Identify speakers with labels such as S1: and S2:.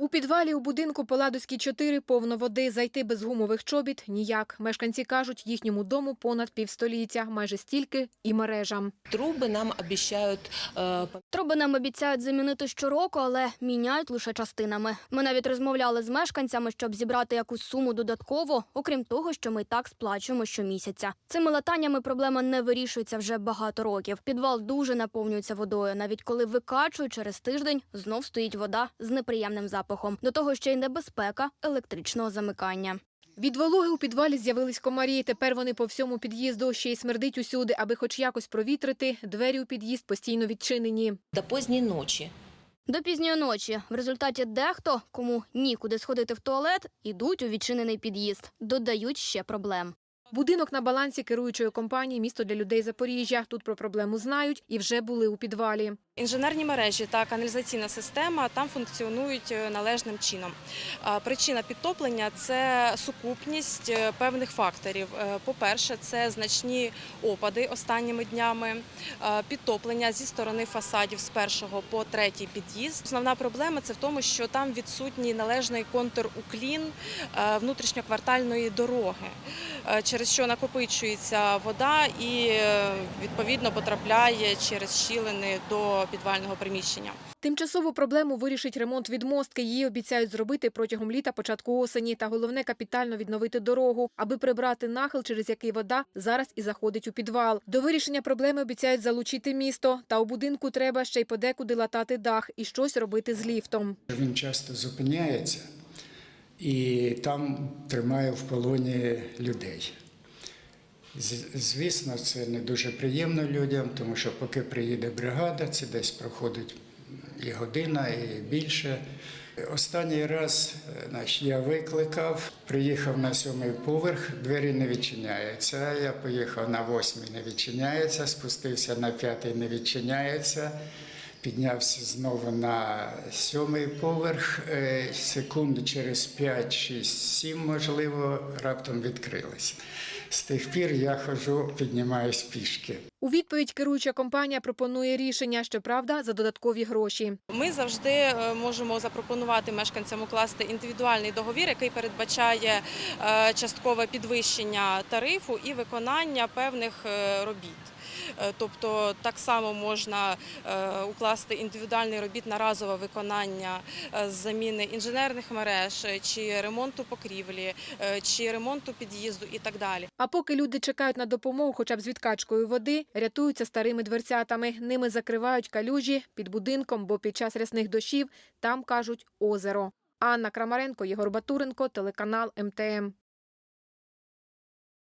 S1: У підвалі у будинку Паладоській 4 повно води. Зайти без гумових чобіт – ніяк. Мешканці кажуть, їхньому дому понад півстоліття. Майже стільки і мережам.
S2: Трубы нам обещают э,
S3: Труби нам обіцяють замінити щороку, але міняють лише частинами. Ми навіть розмовляли з мешканцями, щоб зібрати якусь суму додатково, окрім того, що ми і так сплачуємо щомісяця. Цими латаннями проблема не вирішується вже багато років. Підвал дуже наповнюється водою. Навіть коли викачують через тиждень, знов стоїть вода з неприємним запахом. До того ще й небезпека електричного замикання.
S1: Від вологи у підвалі з'явились комарі. Тепер вони по всьому під'їзду ще й смердить усюди. Аби хоч якось провітрити, двері у під'їзд постійно відчинені.
S2: до поздней ночи.
S3: До пізньої ночі в результаті дехто, кому нікуди сходити в туалет, ідуть у відчинений під'їзд. Додають ще проблем.
S1: Будинок на балансі керуючої компанії «Місто для людей Запоріжжя». Тут про проблему знають і вже були у підвалі.
S4: Інженерні мережі та каналізаційна система там функціонують е, належним чином. Причина підтоплення це сукупність е, певних факторів. Е, По-перше, це значні опади останніми днями, підтоплення зі сторони фасадів з першого по третій під'їзд. Основна проблема це в тому, що там відсутній належний контур-уклін е, внутрішньоквартальної дороги, через що накопичується вода і відповідно потрапляє через щілини до підвального приміщення.
S1: Тимчасову проблему вирішить ремонт відмостки. Її обіцяють зробити протягом літа, початку осені. Та головне – капітально відновити дорогу, аби прибрати нахил, через який вода зараз і заходить у підвал. До вирішення проблеми обіцяють залучити місто. Та у будинку треба ще й подекуди латати дах і щось робити з ліфтом.
S5: Він часто зупиняється і там тримає в полоні людей. Звісно, це не дуже приємно людям, тому що поки приїде бригада, це десь проходить і година, і більше. Останній раз значить, я викликав, приїхав на сьомий поверх, двері не відчиняються. Я поїхав на восьмий, не відчиняється, спустився на п'ятий, не відчиняється. Піднявся знову на сьомий поверх. Е, Секунд через 5, 6, 7, можливо, раптом відкрились. З тих пір я хожу, піднімаюсь пішки.
S1: У відповідь керуюча компанія пропонує рішення, щоправда, за додаткові гроші.
S4: Ми завжди е, можемо запропонувати мешканцям укласти індивідуальний договір, який передбачає е, часткове підвищення тарифу і виконання певних е, робіт. Тобто так само можна укласти індивідуальний робіт на разове виконання з заміни інженерних мереж чи ремонту покрівлі, чи ремонту під'їзду і так далі.
S1: А поки люди чекають на допомогу хоча б з відкачкою води, рятуються старими дверцятами. Ними закривають калюжі під будинком, бо під час рясних дощів там, кажуть, озеро. Анна Крамаренко, Єгор Батуренко, телеканал МТМ.